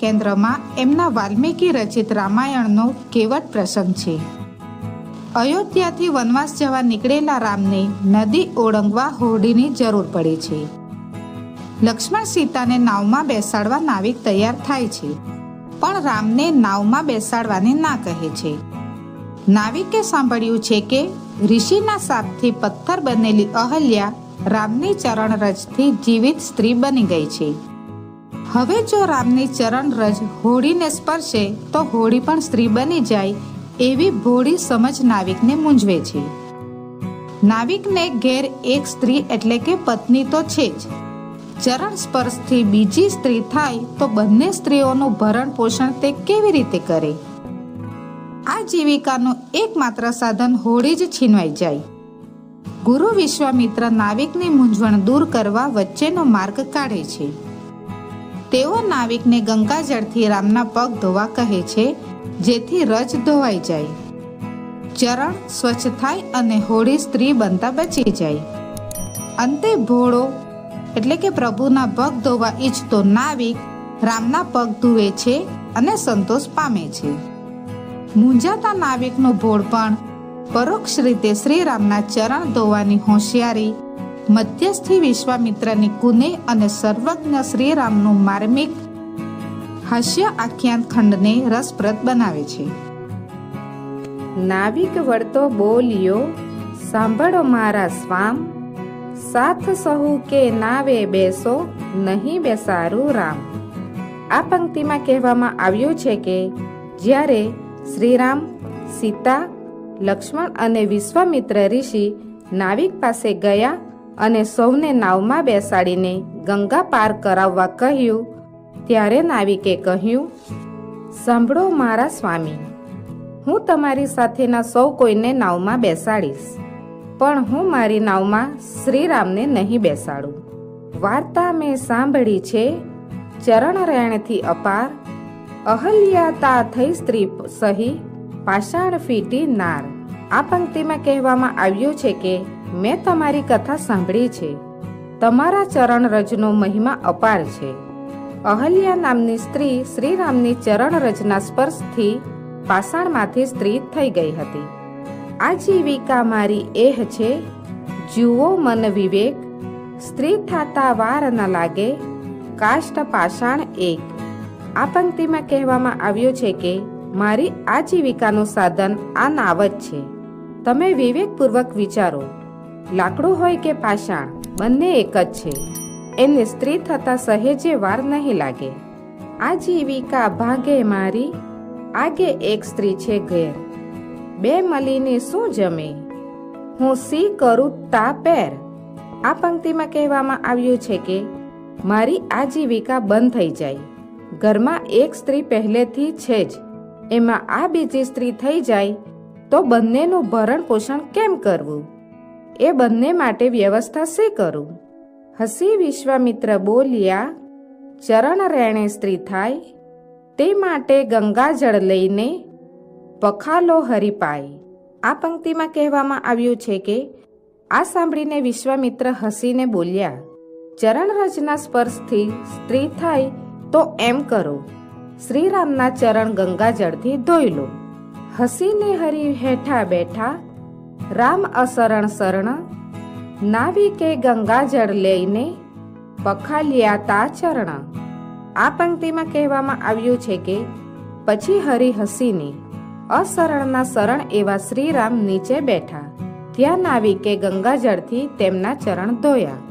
કેન્દ્રમાં એમના વાલ્મીકી રચિત રામાયણનો કેવટ પ્રસંગ છે. અયોધ્યાથી વનવાસ જવા નીકળેલા રામને નદી ઓળંગવા હોડીની જરૂર પડે છે. લક્ષ્મણ સીતાને નાવમાં બેસાડવા નાવિક તૈયાર થાય છે, પણ રામને નાવમાં બેસાડવાને ના કહે છે. નાવિકે સાંભળ્યું છે કે ઋષિના સાપથી પથ્થર બનેલી અહલ્યા રામની ચરણરજથી જીવિત સ્ત્રી બની ગઈ છે. હવે જો રામની ચરણરજ હોડીને સ્પર્શે, તો હોડી પણ સ્ત્રી બની જાય, એવી ભોળી સમજ નાવિકને મૂંઝવે છે. નાવિકને ઘેર એક સ્ત્રી એટલે કે પત્ની તો છે જ. ચરણ સ્પર્શથી બીજી સ્ત્રી થાય, તો બંને સ્ત્રીઓનું ભરણ પોષણ તે કેવી રીતે કરે? આ જીવિકાનું એકમાત્ર સાધન હોડી જ છીનવાઈ જાય. ગુરુ વિશ્વામિત્ર નાવિકની મૂંઝવણ દૂર કરવા વચ્ચેનો માર્ગ કાઢે છે. તેઓ નાવિકને ગંગાજળથી રામના પગ ધોવા કહે છે, જેથી રજ ધોવાઈ જાય. ચરણ સ્વચ્છ થાય અને હોળી સ્ત્રી બનતા બચી જાય. અંતે ભોળો, એટલે કે પ્રભુના પગ ધોવા ઈચ્છતો નાવિક રામના પગ ધુવે છે અને સંતોષ પામે છે. મૂંઝાતા નાવિકનો ભોળ પણ પરોક્ષ રીતે શ્રીરામના ચરણ ધોવાની હોશિયારી મધ્યસ્થી વિશ્વામિત્રની કુને અને સર્વજ્ઞ શ્રીરામનું માર્મિક હાસ્ય આખ્યાન ખંડને રસપ્રદ બનાવે છે. નાવિક વળતો બોલ્યો, સાંભળો મારા સ્વામ, સાથ સહુ કે નાવે બેસો, નહીં બેસારું રામ. આ પંક્તિમાં કહેવામાં આવ્યું છે કે, જ્યારે શ્રીરામ, સીતા, લક્ષ્મણ અને વિશ્વામિત્ર ઋષિ નાવિક પાસે ગયા અને સૌને નાવમાં બેસાડીને ગંગા પાર કરાવવા કહ્યું. ત્યારે નાવિકે કહ્યું, સાંભળો મારા સ્વામી, હું તમારી સાથેના સૌ કોઈને નાવમાં બેસાડીશ, પણ હું મારી નાવમાં શ્રીરામને નહીં બેસાડું. વાર્તા મેં સાંભળી છે ચરણ રહેણથી અપાર, અહલ્યાતા થઈ સ્ત્રી સહી, પાષાણ ફીટી નાર. આ પંક્તિમાં કહેવામાં આવ્યું છે કે મેં તમારી કથા સાંભળી છે. તમારા ચરણ રજનો મહિમા અપાર છે. અહલ્યા નામની સ્ત્રી શ્રીરામની ચરણ રજના સ્પર્શથી પાષાણમાંથી સ્ત્રી થઈ ગઈ હતી. આજીવિકા મારી એહ છે. જુઓ મન વિવેક. સ્ત્રી થાતા વાર ન લાગે. કાષ્ટ પાષાણ એક. આ પંક્તિમાં કહેવામાં આવ્યું છે કે મારી આજીવિકાનું સાધન આ નાવ જ છે. તમે વિવેકપૂર્વક વિચારો. લાકડું હોય કે પાષાણ, બંને એક જ છે. એને સ્ત્રી થતા સહેજે વાર નહીં લાગે. આજીવિકા ભાગે મારી, આગે એક સ્ત્રી છે ઘેર. બે મળીને શું જમે? હું સી કરું તા પેર? આ પંક્તિમાં કહેવામાં આવ્યું છે કે, મારી આજીવિકા બંધ થઈ જાય. ઘરમાં એક સ્ત્રી પહેલેથી છે જ. એમાં આ બીજી સ્ત્રી થઈ જાય, તો બંનેનું ભરણ પોષણ કેમ કરવું? એ બંને માટે વ્યવસ્થા શે કરું? હસી વિશ્વામિત્ર બોલ્યા, ચરણ રેણે સ્ત્રી થાય, તે માટે ગંગાજળ લઈને પખાલો હરિપાય. આ પંક્તિમાં કહેવામાં આવ્યું છે કે, આ સાંભળીને વિશ્વામિત્ર હસીને બોલ્યા ચરણરજના સ્પર્શથી સ્ત્રી થાય તો એમ કરો. શ્રીરામના ચરણ ગંગાજળથી ધોઈ લો. હસીને હરી હેઠા બેઠા રામ અસરણ શરણ નાવિકે ગંગાજળ લઈને પખાલ્યા તા ચરણ. આ પંક્તિમાં કહેવામાં આવ્યું છે કે પછી હરિ હસીને અસરણના શરણ એવા શ્રીરામ નીચે બેઠા. ત્યાં નાવિકે ગંગાજળથી તેમના ચરણ ધોયા.